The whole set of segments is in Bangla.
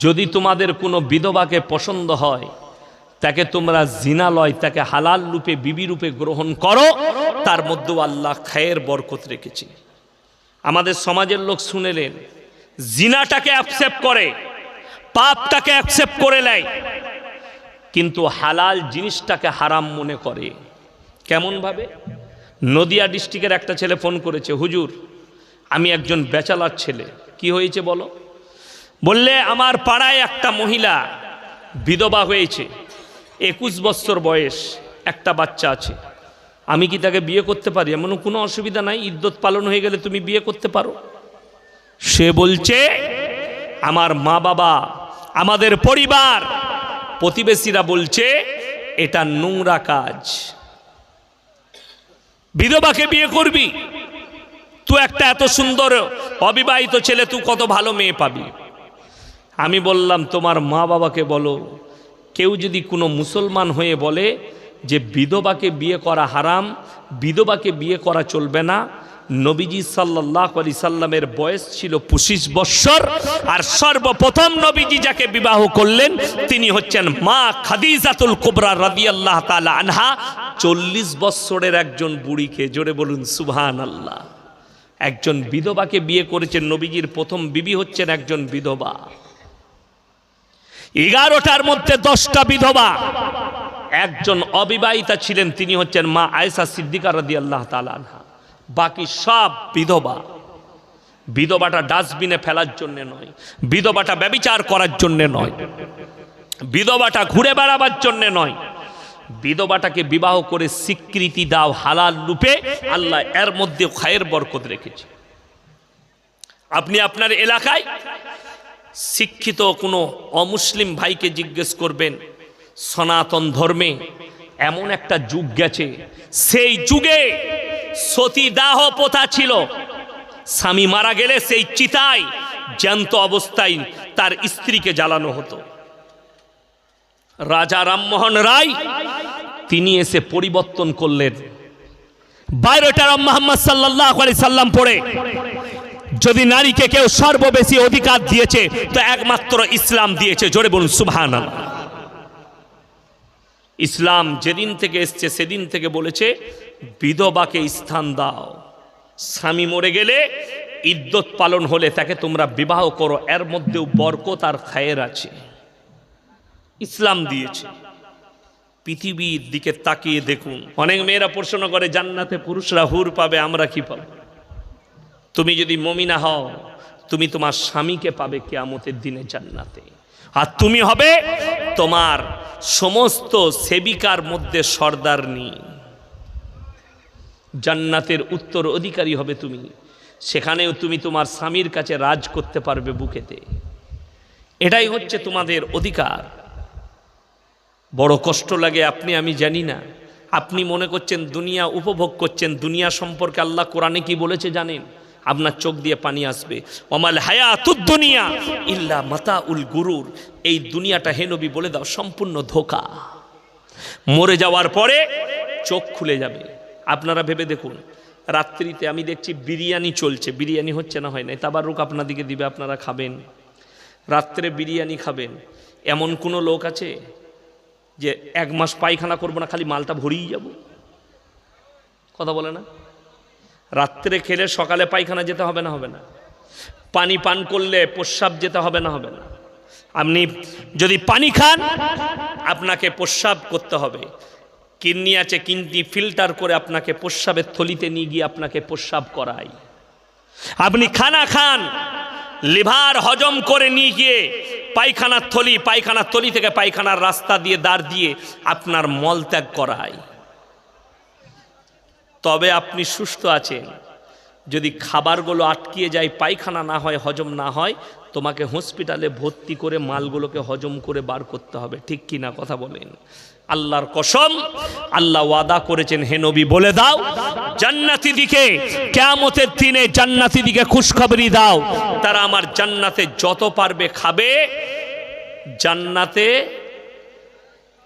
যদি তোমাদের কোনো বিধবাকে পছন্দ হয়, তাকে তোমরা জিনালয়, তাকে হালাল রূপে, বিবি রূপে গ্রহণ করো, তার মধ্যেও আল্লাহ খায়ের বরকত রেখেছে। আমাদের সমাজের লোক শুনেলেন, জিনাটাকে অ্যাকসেপ্ট করে, পাপটাকে অ্যাকসেপ্ট করে নেয়। কিন্তু হালাল জিনিসটাকে হারাম মনে করে। কেমনভাবে? নদিয়া ডিস্ট্রিক্টের একটা ছেলে ফোন করেছে, হুজুর, আমি একজন বেচালার ছেলে, কি হয়েছে বলো? বললে, আমার পাড়ায় একটা মহিলা বিধবা হয়েছে, একুশ বছর বয়স, একটা বাচ্চা আছে। আমি কি তাকে বিয়ে করতে পারি? এমন কোনো অসুবিধা নাই, ইদ্যত পালন হয়ে গেলে তুমি বিয়ে করতে পারো। সে বলছে, আমার মা বাবা আমাদের পরিবার। প্রতিবেশীরা বলছে, এটা নোংরা কাজ। বিধবাকে বিয়ে করবি, তুই একটা এত সুন্দর অবিবাহিত ছেলে, তুই কত ভালো মেয়ে পাবি? আমি বললাম, তোমার মা বাবাকে বলো, কেউ যদি কোনো মুসলমান হয়ে বলে যে বিধবাকে বিয়ে করা হারাম, বিধবাকে বিয়ে করা চলবে না, নবীজি সাল্লাহ আলি সাল্লামের বয়স ছিল পঁচিশ বৎসর, আর সর্বপ্রথম নবীজি যাকে বিবাহ করলেন, তিনি হচ্ছেন মা খাদিজাতুল কুবরা রাদিয়াল্লাহ তাআলা আনহা। চল্লিশ বৎসরের একজন বুড়িকে, জোরে বলুন সুবহান আল্লাহ একজন বিধবাকে বিয়ে করেছেন, নবীজির প্রথম বিবি হচ্ছেন একজন বিধবা। এগারোটার মধ্যে দশটা বিধবা। একজন অবিবাহিতা ছিলেন, তিনি হচ্ছেন মা আয়েশা সিদ্দিকা রাদি আল্লাহ তালানহা বাকি সব বিধবা। বিধবাটা ডাস্টবিনে ফেলার জন্য নয়, বিধবাটা ব্যবিচার করার জন্য নয়, বিধবাটা ঘুরে বেড়াবার জন্য নয়। বিধবাটাকে বিবাহ করে স্বীকৃতি দাও হালাল রূপে, আল্লাহ এর মধ্যে খায়ের বরকত রেখেছে। আপনি আপনার এলাকায় শিক্ষিত কোনো অমুসলিম ভাইকে জিজ্ঞেস করবেন, সনাতন ধর্মে এমন একটা যুগ গেছে, সেই যুগে সতীদাহ প্রথা ছিল। স্বামী মারা গেলে সেই চিতায় জ্যান্ত অবস্থায় তার স্ত্রীকে জ্বালানো হতো। রাজা রামমোহন রায়, তিনি এসে পরিবর্তন করলেন। বাইরোটার মোহাম্মদ সাল্লাহ আলি সাল্লাম পড়ে। যদি নারীকে কেউ সর্ববেশি অধিকার দিয়েছে, তো একমাত্র ইসলাম দিয়েছে। জোরে বলুন সুবহান ইসলাম যেদিন থেকে এসছে, সেদিন থেকে বলেছে, বিধবাকে স্থান দাও। স্বামী মরে গেলে ইদ্যত পালন হলে তাকে তোমরা বিবাহ করো, এর মধ্যেও বরকত আর খায়ের আছে। ইসলাম দিয়েছে। পৃথিবীর দিকে তাকিয়ে দেখুন। অনেক মেয়েরা প্রশ্ন করে, জান্নাতে পুরুষরা হুর পাবে, আমরা কি পাবো? তুমি যদি মমিনা হও, তুমি তোমার স্বামীকে পাবে কেয়ামতের দিনে জান্নাতে। আর তুমি হবে তোমার সমস্ত সেবিকার মধ্যে সর্দারনি। জান্নাতের উত্তর অধিকারী হবে তুমি। সেখানেও তুমি তোমার স্বামীর কাছে রাজ করতে পারবে বুকেতে। এটাই হচ্ছে তোমাদের অধিকার। বড় কষ্ট লাগে, আপনি, আমি জানি না। আপনি মনে করছেন দুনিয়া উপভোগ করছেন, দুনিয়া সম্পর্কে আল্লাহ কোরআনে কি বলেছে জানেন? আপনার চোখ দিয়ে পানি আসবে। অমাল হায়াতুদ দুনিয়া ইল্লা মাতা উল গুরুর। এই দুনিয়াটা হেনবি বলে দাও, সম্পূর্ণ ধোকা। মরে যাওয়ার পরে চোখ খুলে যাবে। আপনারা ভেবে দেখুন, রাত্রিতে আমি দেখছি বিরিয়ানি চলছে। বিরিয়ানি হচ্ছে না হয় নাই? না তাবারুক আপনাদিকে দিবে, আপনারা খাবেন। রাত্রে বিরিয়ানি খাবেন। এমন কোনো লোক আছে যে এক মাস পায়খানা করব না, খালি মালটা ভরিয়ে যাব? কথা বলে না? রাত্রে খেলে সকালে পায়খানা যেতে হবে না হবে না। পানি পান করলে প্রস্রাব যেতে হবে না হবে না। আপনি যদি পানি খান, আপনাকে প্রস্রাব করতে হবে। কিডনি আছে, কিডনি ফিল্টার করে আপনাকে প্রস্রাবের থলিতে নিয়ে গিয়ে আপনাকে প্রস্রাব করাই। আপনি খানা খান, লিভার হজম করে নিয়ে গিয়ে পায়খানার থলি পায়খানার থলি থেকে পায়খানার রাস্তা দিয়ে দাঁড় দিয়ে আপনার মল মলত্যাগ করায় তবে আপনি সুস্থ আছেন। যদি খাবারগুলো আটকিয়ে যায়, পায়খানা না হয়, হজম না হয়, তোমাকে হসপিটালে ভর্তি করে মালগুলোকে হজম করে বার করতে হবে। ঠিক কি না কথা বলেন? আল্লাহর কসম, আল্লাহ ওয়াদা করেছেন, হে নবী বলে দাও, জান্নাতি দিকে, কেয়ামতের দিনে জান্নাতি দিকে খুশখবরি দাও। তারা আমার জান্নাতে যত পারবে খাবে, জান্নাতে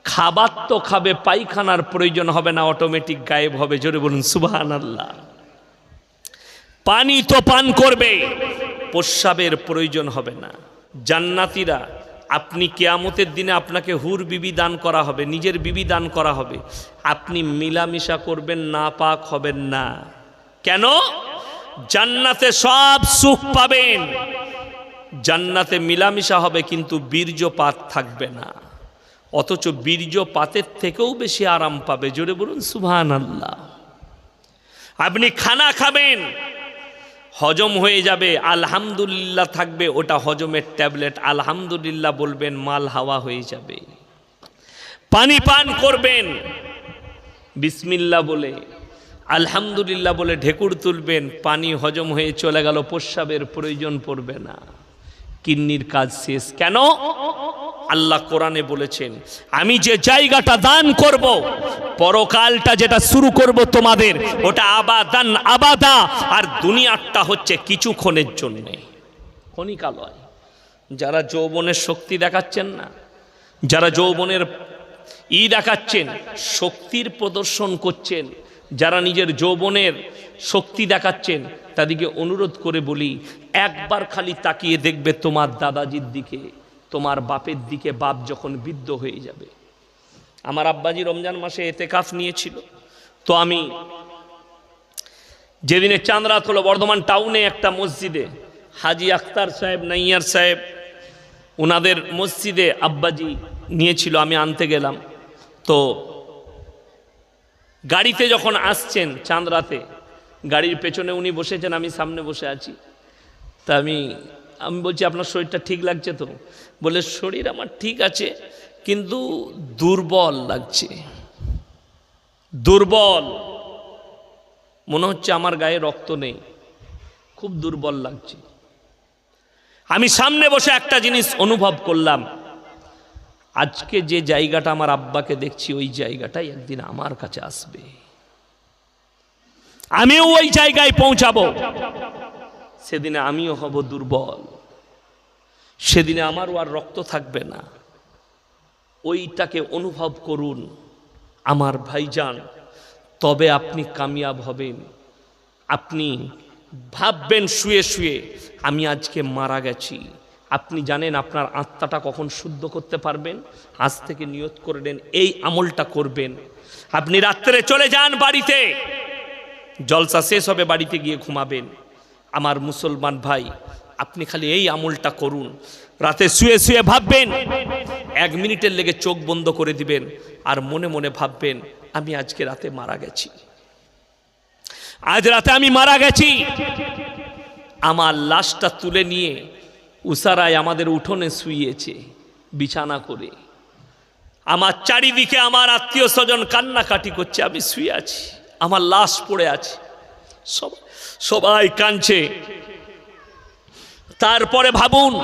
খাবার তো খাবে, পায়খানার প্রয়োজন হবে না অটোমেটিক গায়েব হবে। জোরে বলুন সুবাহান আল্লাহ পানি তো পান করবে, প্রস্রাবের প্রয়োজন হবে না। জান্নাতিরা, আপনি কেয়ামতের দিনে আপনাকে হুর বিবি দান করা হবে, নিজের বিবি দান করা হবে। আপনি মিলামিশা করবেন না পাক হবেন না। কেন? জান্নাতে সব সুখ পাবেন। জান্নাতে মিলামিশা হবে, কিন্তু বীর্যপাত থাকবে না। অথচ বীর্যপাতের থেকেও বেশি আরাম পাবে। জোরে বলুন সুবহান আল্লাহ আপনি খানা খাবেন, হজম হয়ে যাবে, আলহামদুলিল্লাহ থাকবে, ওটা হজমের ট্যাবলেট, আলহামদুলিল্লাহ বলবেন, মাল হাওয়া হয়ে যাবে। পানি পান করবেন বিসমিল্লা বলে, আলহামদুলিল্লাহ বলে ঢেকুর তুলবেন, পানি হজম হয়ে চলে গেল, প্রস্রাবের প্রয়োজন পড়বে না। কিন্নির কাজ শেষ। কেন? আল্লাহ কোরআনে বলেছেন, আমি যে জায়গাটা দান করব, পরকালটা যেটা শুরু করব তোমাদের, ওটা আবাদান আবাদা, আর দুনিয়াটা হচ্ছে কিছুক্ষণের জন্যে। ক্ষণিকালয়। যারা যৌবনের শক্তি দেখাচ্ছেন না, যারা যৌবনের ই দেখাচ্ছেন, শক্তির প্রদর্শন করছেন, যারা নিজের যৌবনের শক্তি দেখাচ্ছেন, তাদেরকে অনুরোধ করে বলি, একবার খালি তাকিয়ে দেখবে তোমার দাদাজির দিকে। তোমার বাপের দিকে বাপ যখন বৃদ্ধ হয়ে যাবে। আমার আব্বাজি রমজান মাসে এতে কাফ নিয়েছিল। তো আমি যেদিনে চাঁদ রাত হলো, বর্ধমান টাউনে একটা মসজিদে, হাজি আখতার সাহেব, নাইয়ার সাহেব ওনাদের মসজিদে আব্বাজি নিয়েছিল, আমি আনতে গেলাম। তো গাড়িতে যখন আসছেন চাঁদ রাতে, গাড়ির পেছনে উনি বসেছেন, আমি সামনে বসে আছি। তা আমি আমি বলছি, আপনার শরীরটা ঠিক লাগছে তো? বলে, শরীর আমার ঠিক আছে, কিন্তু দুর্বল লাগছে। দুর্বল। মনে হচ্ছে আমার গায়ে রক্ত নেই। খুব দুর্বল লাগছে। আমি সামনে বসে একটা জিনিস অনুভব করলাম। আজকে যে জায়গাটা আমার আব্বাকে দেখছি, ওই জায়গাটাই একদিন আমার কাছে আসবে। আমিও ওই জায়গায় পৌঁছাবো। সেদিনে আমিও হব দুর্বল। সেদিনে আমারও আর রক্ত থাকবে না। ওইটাকে অনুভব করুন, আমার ভাইজান, তবে আপনি কামিয়াব হবেন। আপনি ভাববেন শুয়ে শুয়ে, আমি আজকে মারা গেছি। আপনি জানেন আপনার আত্মাটা কখন শুদ্ধ করতে পারবেন? আজ থেকে নিয়ত করে নেন, এই আমলটা করবেন। আপনি রাত্রে চলে যান বাড়িতে। জলসা শেষ হবে বাড়িতে গিয়ে ঘুমাবেন। আমার মুসলমান ভাই, আপনি খালি এই আমলটা করুন। রাতে শুয়ে শুয়ে ভাববেন, এক মিনিটের লেগে চোখ বন্ধ করে দিবেন আর মনে মনে ভাববেন, আমি আজকে রাতে মারা গেছি। আজ রাতে আমি মারা গেছি। আমার লাশটা তুলে নিয়ে উষারায় আমাদের উঠোনে শুইয়েছে, বিছানা করে। আমার চারিদিকে আমার আত্মীয় স্বজন কান্নাকাটি করছে, আমি শুয়ে আছি, আমার লাশ পড়ে আছে। সব সবাই কাঁদছে। তারপরে ভাবুন,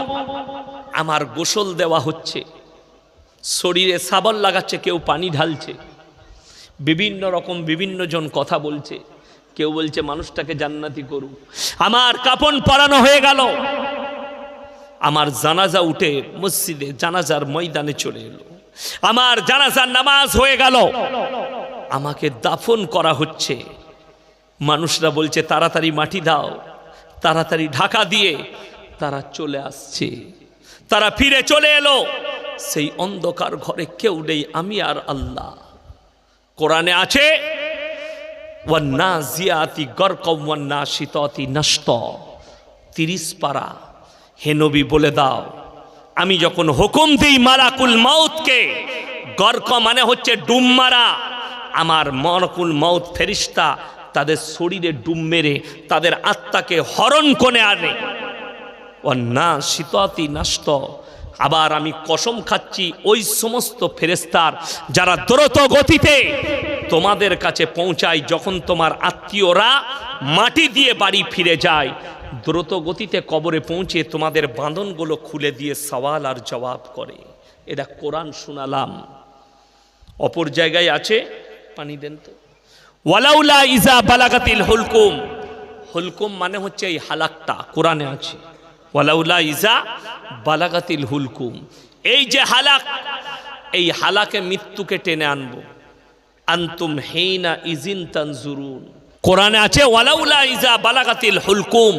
আমার গোসল দেওয়া হচ্ছে। শরীরে সাবল লাগাচ্ছে, কেউ পানি ঢালছে। বিভিন্ন রকম বিভিন্ন জন কথা বলছে। কেউ বলছে, মানুষটাকে জান্নাতি করুক। আমার কাপন পরানো হয়ে গেল। আমার জানাজা উঠে মসজিদে, জানাজার ময়দানে চলে এলো। আমার জানাজার নামাজ হয়ে গেল। আমাকে দাফন করা হচ্ছে। মানুষরা বলছে, তাড়াতাড়ি মাটি দাও, তাড়াতাড়ি ঢাকা দিয়ে তারা চলে আসছে। তারা ফিরে চলে এলো। সেই অন্ধকার ঘরে কেউ নেই, আমি আর আল্লাহ। কোরআনে আছে ওয়ান্না জিয়াতি গরকম ওয়ান্না শীততি নষ্ট। তিরিশ পারা, হে নবী, বলে দাও, আমি যখন হুকুম দিই মালাকুল মাউতকে, গর্ক মানে হচ্ছে ডুম মারা, আমার মরকুল মাউত ফেরিস্তা তাদের শরীরে ডুম মেরে, তাদের আত্মাকে হরণ করে আনে। না শীততি নষ্ট। আবার আমি কসম খাচ্ছি ওই সমস্ত ফেরেস্তার যারা দ্রুত গতিতে তোমাদের কাছে পৌঁছায়, যখন তোমার আত্মীয়রা মাটি দিয়ে বাড়ি ফিরে যায়। দ্রুত গতিতে কবরে পৌঁছে তোমাদের বাঁধনগুলো খুলে দিয়ে সওয়াল আর জবাব করে। এটা কোরআন শুনালাম। অপর জায়গায় আছে? পানি দেন তো। ওয়ালাউলা ইজা বালাগাতিল হুলকুম। হুলকুম মানে হচ্ছে এই হালাকটা, কোরআনে আছে। ওয়ালাউলা ইজা বালাগাতিল হুলকুম। এই যে হালাক, এই হালাকে মৃত্যুকে টেনে আনব। আন্তুম হেইনা ইজিন তানজুরুন। কোরআনে আছে, ওয়ালাউলা ইজা বালাগাতিল হুলকুম।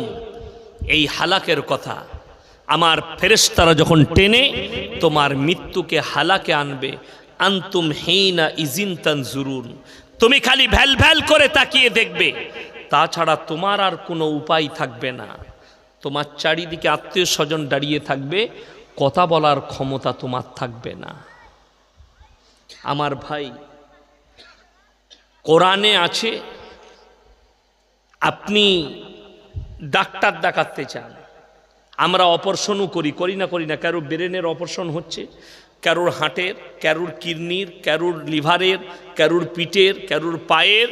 এই হালাকের কথা, আমার ফেরেশতারা যখন টেনে, তোমার মৃত্যুকে হালাকে আনবে। আন্তুম হেইনা ইজিন তানজুরুন। তুমি খালি ভ্যাল ভ্যাল করে তাকিয়ে দেখবে। তাছাড়া তোমার আর কোনো উপায় থাকবে না। তোমার চারিদিকে আত্মীয় স্বজন দাঁড়িয়ে থাকবে, কথা বলার ক্ষমতা তোমার থাকবে না। আমার ভাই, কোরআনে আছে, আপনি ডাক্তার দেখাতে চান। আমরা অপারেশনও করি করি না করি না কারোর ব্রেনের অপারেশন হচ্ছে কারোর হাঁটের, কারোর কিডনির, কারোর লিভারের, কারোর পিঠের, কারোর পায়ের,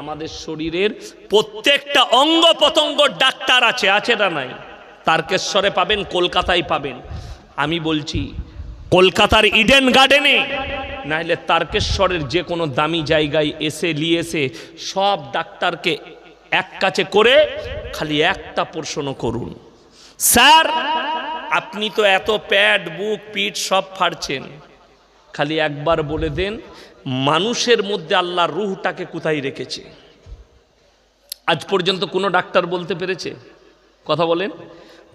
আমাদের শরীরের প্রত্যেকটা অঙ্গ প্রত্যঙ্গ ডাক্তার আছে আছে না নাই? তারকেশ্বরে পাবেন, কলকাতায় পাবেন। আমি বলছি, কলকাতার ইডেন গার্ডেনে নাহলে তারকেশ্বরের যে কোনো দামি জায়গায় এসে এসে সব ডাক্তারকে এক কাছে করে খালি একটা প্রশ্ন করুন। স্যার আপনি তো এত প্যাড বুক, পিঠ সব ফাড়ছেন। খালি একবার বলে দেন, মানুষের মধ্যে আল্লাহর রুহটাকে কোথায় রেখেছে? আজ পর্যন্ত কোনো ডাক্তার বলতে পেরেছে? কথা বলেন।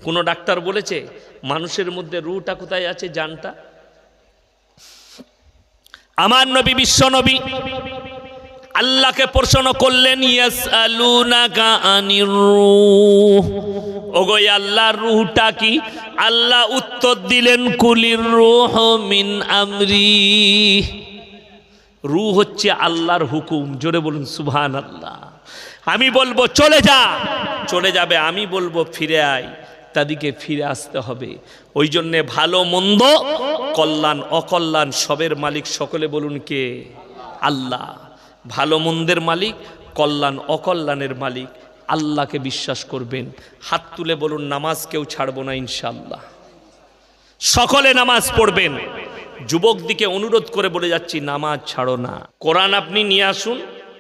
কোনো ডাক্তার বলেছে মানুষের মধ্যে রুহটা কোথায় আছে, জানটা? আমার নবী বিশ্ব নবী আল্লাহকে প্রশ্ন করলেন, ইয়াসআলুনাকা আনির রূহ। ওগো আল্লাহর রূহটা কি? আল্লাহ উত্তর দিলেন, কুলির রূহ মিন আমরি। রূহ হচ্ছে আল্লাহর হুকুম। জোরে বলুন সুবহান আল্লাহ আমি বলব, চলে যা। চলে যাবে, আমি বলব, ফিরে আয়। তাদিকে ফিরে আসতে হবে। ওই জন্যে ভালো, মন্দ, কল্যাণ, অকল্যাণ, সবের মালিক সকলে বলুন কে? আল্লাহ। ভালো মন্দের মালিক, কল্যাণ অকল্যাণের মালিক। আল্লাহকে বিশ্বাস করবেন। হাত তুলে বলুন, নামাজ কেউ ছাড়বো না ইনশাল্লাহ সকলে নামাজ পড়বেন। যুবক দিকে অনুরোধ করে বলে যাচ্ছি, নামাজ ছাড়ো না। কোরআন আপনি নিয়ে আসুন।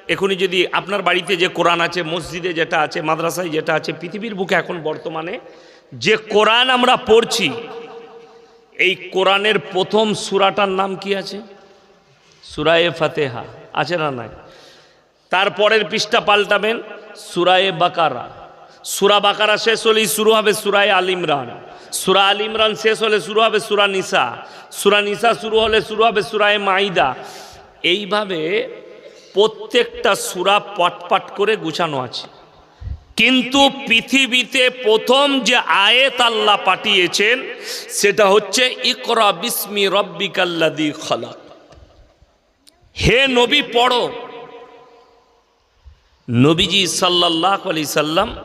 এখনই যদি আপনার বাড়িতে যে কোরআন আছে, মসজিদে যেটা আছে, মাদ্রাসায় যেটা আছে, পৃথিবীর বুকে এখন বর্তমানে যে কোরআন আমরা পড়ছি, এই কোরআনের প্রথম সুরাটার নাম কি আছে? সুরায়ে ফাতেহা। আছে না নাই? তারপরের পৃষ্ঠা পাল্টাবেন, সুরায়ে বাকারা। সুরা বাকারা শেষ হলেই শুরু হবে সুরায়ে আল ইমরান। সুরা আল ইমরান শেষ হলে শুরু হবে সুরা নিসা। সুরা নিসা শুরু হলে শুরু হবে সুরায়ে মাইদা। এইভাবে প্রত্যেকটা সুরা পটপাট করে গুছানো আছে। কিন্তু পৃথিবীতে প্রথম যে আয়েত আল্লাহ পাঠিয়েছেন, সেটা হচ্ছে, ইকরা বিস্মি রব্বিকাল্লাদি খলাক। হে নবী পড়ো। নবীজি সাল্লাহ আলি সাল্লাম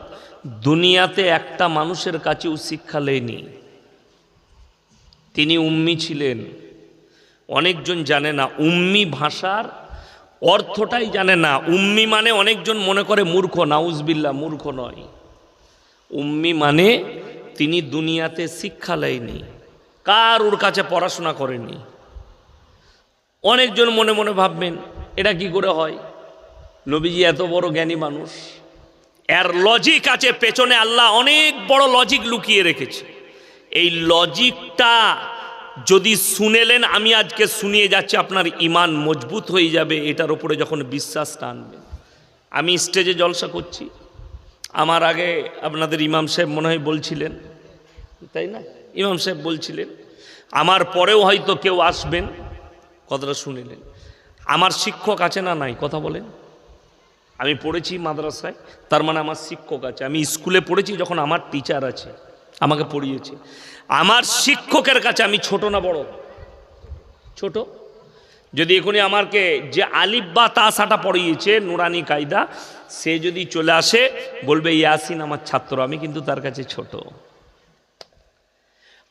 দুনিয়াতে একটা মানুষের কাছেও শিক্ষা লেয়নি। তিনি উম্মি ছিলেন। অনেকজন জানে না, উম্মি ভাষার অর্থটাই জানে না। উম্মি মানে অনেকজন মনে করে মূর্খ নাউজবিল্লা মূর্খ নয়। উম্মি মানে তিনি দুনিয়াতে শিক্ষা লেয়নি কার ওর কাছে পড়াশোনা করেনি অনেকজন মনে মনে ভাববেন, এটা কি করে হয়? নবীজি এত বড় জ্ঞানী মানুষ। এর লজিক আছে, পেছনে আল্লাহ অনেক বড় লজিক লুকিয়ে রেখেছে। এই লজিকটা যদি শুনেলেন, আমি আজকে শুনিয়ে যাচ্ছি, আপনার ইমান মজবুত হয়ে যাবে, এটার উপরে যখন বিশ্বাসটা আনবেন আমি স্টেজে জলসা করছি। আমার আগে আপনাদের ইমাম সাহেব মনে হয় বলছিলেন, তাই না? ইমাম সাহেব বলছিলেন, আমার পরেও হয়তো কেউ আসবেন কথাটা শুনিলেন আমার শিক্ষক আছে না নাই? কথা বলেন। আমি পড়েছি মাদ্রাসায়, তার মানে আমার শিক্ষক আছে। আমি স্কুলে পড়েছি যখন আমার টিচার আছে, আমাকে পড়িয়েছে। আমার শিক্ষকের কাছে আমি ছোট না বড়? ছোট? যদি এখনই আমাকে যে আলিফ বা তাসাটা পড়িয়েছে, নুরানি কায়দা, সে যদি চলে আসে, বলবে, ইয়াসিন আমার ছাত্র, আমি কিন্তু তার কাছে ছোট।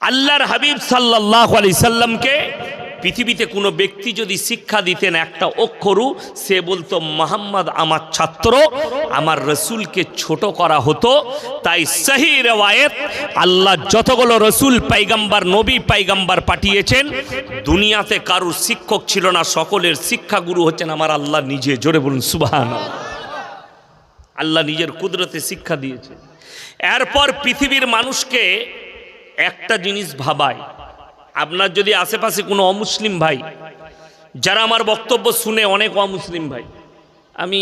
আল্লাহর হাবিব সাল্লাহ আলি সাল্লামকে পৃথিবীতে কোনো ব্যক্তি যদি শিক্ষা দিতেন একটা অক্ষরু সে বলতো, মোহাম্মদ আমার ছাত্র, আমার রসুলকে ছোট করা হতো। তাই সহি রেওয়ায়েত, আল্লাহ যতগুলো রসুল, পাইগাম্বার নবী, পাইগাম্বার পাঠিয়েছেন, দুনিয়াতে কারুর শিক্ষক ছিল না, সকলের শিক্ষাগুরু হচ্ছেন আমার আল্লাহ নিজে। জোরে বলুন সুবাহান আল্লাহ নিজের কুদরতে শিক্ষা দিয়েছে এরপর পৃথিবীর মানুষকে একটা জিনিস ভাবায় আপনার যদি আশেপাশে কোনো অমুসলিম ভাই, যারা আমার বক্তব্য শুনে অনেক অমুসলিম ভাই, আমি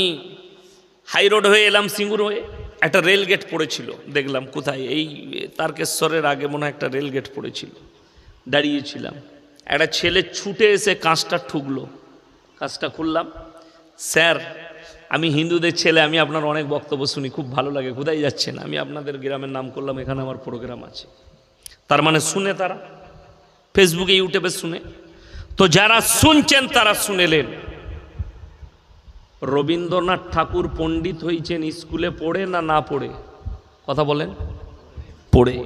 হাই রোড হয়ে এলাম, সিঙ্গুর হয়ে, একটা রেল গেট পড়েছিল, দেখলাম কোথায়, এই তারকেশ্বরের আগে মনে হয় একটা রেল গেট পড়েছিল, দাঁড়িয়েছিলাম। একটা ছেলে ছুটে এসে কাঁচটা ঠুকলো, কাঁচটা খুললাম, স্যার, আমি হিন্দুদের ছেলে, আমি আপনার অনেক বক্তব্য শুনি, খুব ভালো লাগে, কোথায় যাচ্ছেন? আমি আপনাদের গ্রামের নাম করলাম, এখানে আমার প্রোগ্রাম আছে। তার মানে শুনে তারা ফেসবুকে, ইউটিউবে শুনে। তো যারা শুনছেন, তারা শুনেলেন রবীন্দ্রনাথ ঠাকুর পণ্ডিত হয়েছেন স্কুলে পড়ে না না পড়ে? কথা বলেন। পড়ে।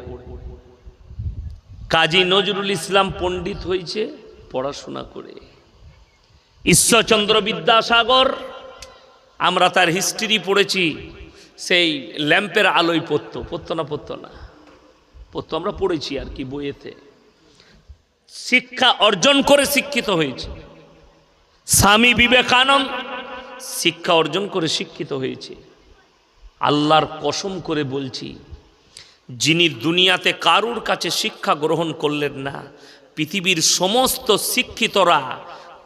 কাজী নজরুল ইসলাম পণ্ডিত হয়েছে পড়াশোনা করে। ঈশ্বরচন্দ্র বিদ্যাসাগর, আমরা তার হিস্ট্রি পড়েছি, সেই ল্যাম্পের আলোয় পড়তো। পড়তো না পড়তো না। পড়তো, আমরা পড়েছি আর কি বইয়েতে। শিক্ষা অর্জন করে শিক্ষিত হয়েছে। স্বামী বিবেকানন্দ শিক্ষা অর্জন করে শিক্ষিত হয়েছে। আল্লাহর কসম করে বলছি, যিনি দুনিয়াতে কারুর কাছে শিক্ষা গ্রহণ করলেন না, পৃথিবীর সমস্ত শিক্ষিতরা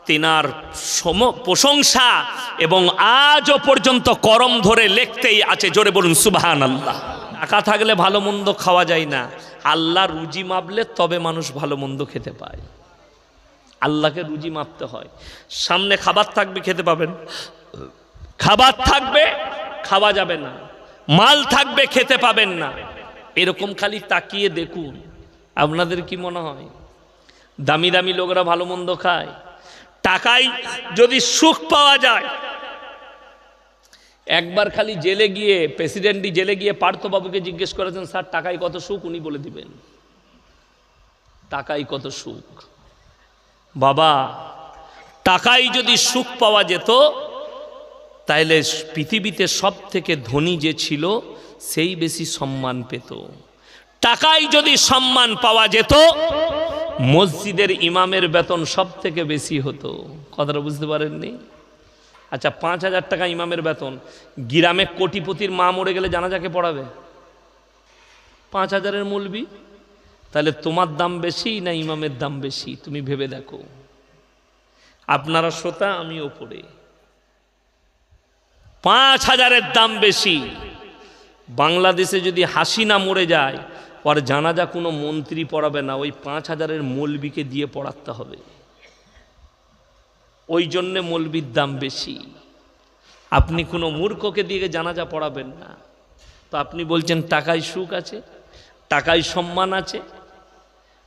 তেনার সম প্রশংসা এবং আজও পর্যন্ত করম ধরে লিখতেই আছে। জোরে বলুন সুবাহান আল্লাহ টাকা থাকলে ভালো মন্দ খাওয়া যায় না। আল্লাহ রুজি মাপলে তবে মানুষ ভালো মন্দ খেতে পায়। আল্লাহকে রুজি মাপতে হয়। সামনে খাবার থাকবে, খেতে পাবেন। খাবার থাকবে, খাওয়া যাবে না। মাল থাকবে, খেতে পাবেন না। এরকম খালি তাকিয়ে দেখুন। আপনাদের কি মনে হয়? দামি দামি লোকরা ভালো মন্দ খায়। টাকায় যদি সুখ পাওয়া যায় একবার খালি জেলে গিয়ে প্রেসিডেন্টই জেলে গিয়ে পার্থবাবুকে জিজ্ঞেস করেছেন, স্যার, টাকায় কত সুখ? উনি বলে দিবেন, টাকায় কত সুখ? বাবা, টাকায় যদি সুখ পাওয়া যেত, তাইলে পৃথিবীতে সব থেকে ধনী যে ছিল, সেই বেশি সম্মান পেত। টাকায় যদি সম্মান পাওয়া যেত, মসজিদের ইমামের বেতন সব থেকে বেশি হতো। কথাটা বুঝতে পারেননি? আচ্ছা পাঁচ হাজার টাকা ইমামের বেতন। গ্রামে কোটিপতির মা মরে গেলে জানাজাকে পড়াবে? পাঁচ হাজারের মূলবি? তাহলে তোমার দাম বেশি না ইমামের দাম বেশি? তুমি ভেবে দেখো। আপনারা শ্রোতা, আমি ওপরে। পাঁচ হাজারের দাম বেশি। বাংলাদেশে যদি হাসিনা মরে যায়, পর জানাজা কোনো মন্ত্রী পড়াবে না। ওই পাঁচ হাজারের মৌলবিকে দিয়ে পড়াতে হবে। ওই জন্যে মৌলবির দাম বেশি। আপনি কোনো মূর্খকে দিয়ে জানাজা পড়াবেন না। তো আপনি বলছেন, টাকায় সুখ আছে, টাকায় সম্মান আছে।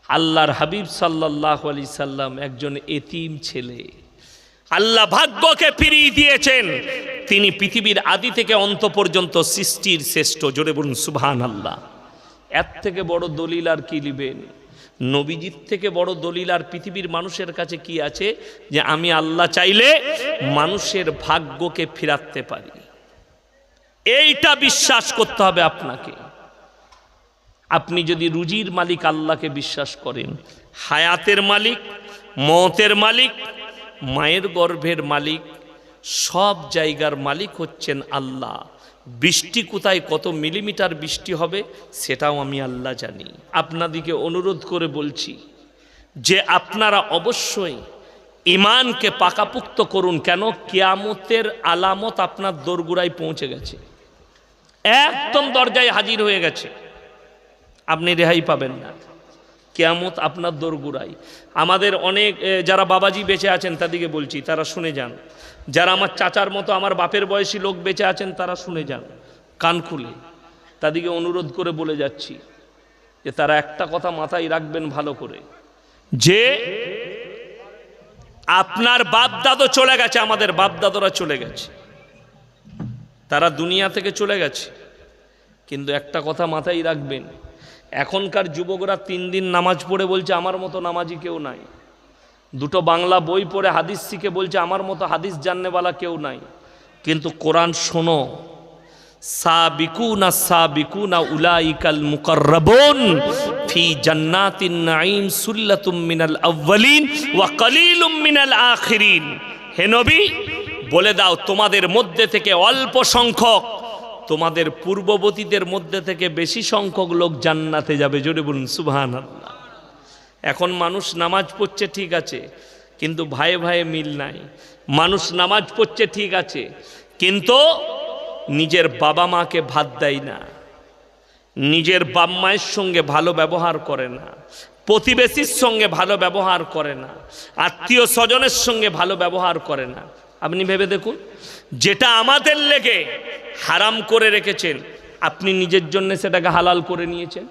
আল্লাহর হাবিব সাল্লাহ আলি সাল্লাম একজন এতিম ছেলে। আল্লাহ ভাগ্যকে ফিরিয়ে দিয়েছেন। তিনি পৃথিবীর আদি থেকে অন্ত পর্যন্ত সৃষ্টির শ্রেষ্ঠ। জোরে বলুন সুবহান আল্লাহ এর থেকে বড় দলিল আর কি লিবেন? নবীজির থেকে বড় দলিল আর পৃথিবীর মানুষের কাছে কি আছে? যে আমি আল্লাহ চাইলে মানুষের ভাগ্যকে ফিরাতে পারি। এইটা বিশ্বাস করতে হবে আপনাকে। আপনি যদি রুজির মালিক আল্লাহকে বিশ্বাস করেন, হায়াতের মালিক, মতের মালিক, মায়ের গর্ভের মালিক, সব জায়গার মালিক হচ্ছেন আল্লাহ। বৃষ্টি কোথায়, কত মিলিমিটার বৃষ্টি হবে, সেটাও আমি আল্লাহ জানি। আপনাদিকে অনুরোধ করে বলছি যে আপনারা অবশ্যই ইমানকে পাকাপুক্ত করুন, কেন কেয়ামতের আলামত আপনার দোরগুড়ায় পৌঁছে গেছে। একদম দরজায় হাজির হয়ে গেছে। আপনি রেহাই পাবেন না। কেয়ামত আপনার দোরগুড়াই আমাদের অনেক যারা বাবাজি বেঁচে আছেন তাদেরকে বলছি, তারা শুনে যান। যারা আমার চাচার মতো, আমার বাপের বয়সী লোক বেঁচে আছেন, তারা শুনে যান, কান খুলে। তাদেরকে অনুরোধ করে বলে যাচ্ছি যে, তারা একটা কথা মাথায় রাখবেন ভালো করে। যে আপনার বাপ দাদু চলে গেছে, আমাদের বাপ দাদুরা চলে গেছে। তারা দুনিয়া থেকে চলে গেছে। কিন্তু একটা কথা মাথায় রাখবেন এখনকার যুবকরা তিন দিন নামাজ পড়ে বলছে, আমার মতো নামাজি কেউ নাই। দুটো বাংলা বই পড়ে হাদিস শিখে বলছে, আমার মতো হাদিস জাননেওয়ালা কেউ নাই। কিন্তু কোরআন শোনো, সাবিকুনা বলে দাও তোমাদের মধ্যে থেকে অল্প সংখ্যক তোমাদের পূর্ববর্তীদের মধ্যে থেকে বেশি সংখ্যক লোক জান্নাতে যাবে। জোরে বলুন, সুবহানাল্লাহ। এখন মানুষ নামাজ পড়ছে, ঠিক আছে, কিন্তু ভাইয়ে ভাইয়ে মিল নাই। মানুষ নামাজ পড়ছে, ঠিক আছে, কিন্তু নিজের বাবা মাকে ভাত দেয় না। নিজের বাপ মায়ের সঙ্গে ভালো ব্যবহার করে না। প্রতিবেশীর সঙ্গে ভালো ব্যবহার করে না। আত্মীয় স্বজনের সঙ্গে ভালো ব্যবহার করে না। আপনি ভেবে দেখুন যেটা আমাদের লেগে হারাম করে রেখেছেন, আপনি নিজের জন্য সেটাকে হালাল করে নিয়েছেন।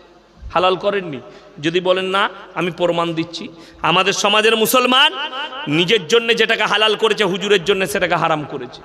হালাল করেননি। যদি বলেন না, আমি প্রমাণ দিচ্ছি। আমাদের সমাজের মুসলমান নিজের জন্য যেটাকে হালাল করেছে, হুজুরের জন্য সেটাকে হারাম করেছে।